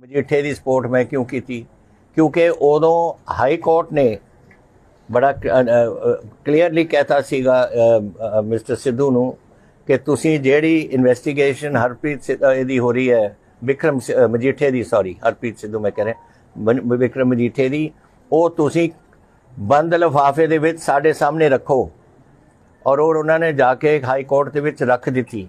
ਮਜੀਠੇ ਦੀ support ਮੈਂ ਕਿਉਂ ਕੀਤੀ? ਕਿਉਂਕਿ ਉਦੋਂ ਹਾਈ ਕੋਰਟ ਨੇ ਬੜਾ ਕਲੀਅਰਲੀ ਕਹਿਤਾ ਸੀਗਾ ਮਿਸਟਰ ਸਿੱਧੂ ਨੂੰ ਕਿ ਤੁਸੀਂ ਜਿਹੜੀ ਇਨਵੈਸਟੀਗੇਸ਼ਨ ਹਰਪ੍ਰੀਤ ਸਿ- ਇਹਦੀ ਹੋ ਰਹੀ ਹੈ, ਵਿਕਰਮ ਸਿ- ਮਜੀਠੇ ਦੀ ਸੌਰੀ ਹਰਪ੍ਰੀਤ ਸਿੱਧੂ ਮੈਂ ਕਹਿ ਰਿਹਾ ਵਿਕਰਮ ਮਜੀਠੇ ਦੀ, ਉਹ ਤੁਸੀਂ ਬੰਦ ਲਿਫਾਫੇ ਦੇ ਵਿੱਚ ਸਾਡੇ ਸਾਹਮਣੇ ਰੱਖੋ। ਔਰ ਉਹ ਉਹਨਾਂ ਨੇ ਜਾ ਕੇ ਹਾਈ ਕੋਰਟ ਦੇ ਵਿੱਚ ਰੱਖ ਦਿੱਤੀ।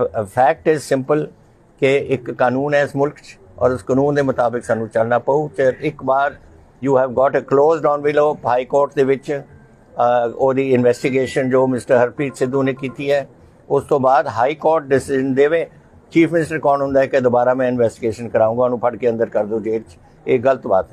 ਫੈਕਟ ਇਜ਼ ਸਿੰਪਲ ਕਿ ਇੱਕ ਕਾਨੂੰਨ ਹੈ ਇਸ ਮੁਲਕ 'ਚ ਔਰ ਉਸ ਕਾਨੂੰਨ ਦੇ ਮੁਤਾਬਿਕ ਸਾਨੂੰ ਚੱਲਣਾ ਪਊ। ਤੇ ਇੱਕ ਵਾਰ you have got a closed on below high court ਦੇ ਵਿੱਚ ਉਹਦੀ ਇਨਵੈਸਟੀਗੇਸ਼ਨ ਜੋ ਮਿਸਟਰ ਹਰਪ੍ਰੀਤ ਸਿੱਧੂ ਨੇ ਕੀਤੀ ਹੈ, ਉਸ ਤੋਂ ਬਾਅਦ ਹਾਈ ਕੋਰਟ ਡਿਸੀਜਨ ਦੇਵੇ। ਚੀਫ ਮਿਨਿਸਟਰ ਕੌਣ ਹੁੰਦਾ ਹੈ ਕਿ ਦੁਬਾਰਾ ਮੈਂ ਇਨਵੈਸਟੀਗੇਸ਼ਨ ਕਰਾਉਂਗਾ ਉਹਨੂੰ ਫੜ ਕੇ ਅੰਦਰ ਕਰ ਦਿਓ ਜੇਲ੍ਹ 'ਚ। ਇਹ ਗਲਤ ਬਾਤ ਹੈ।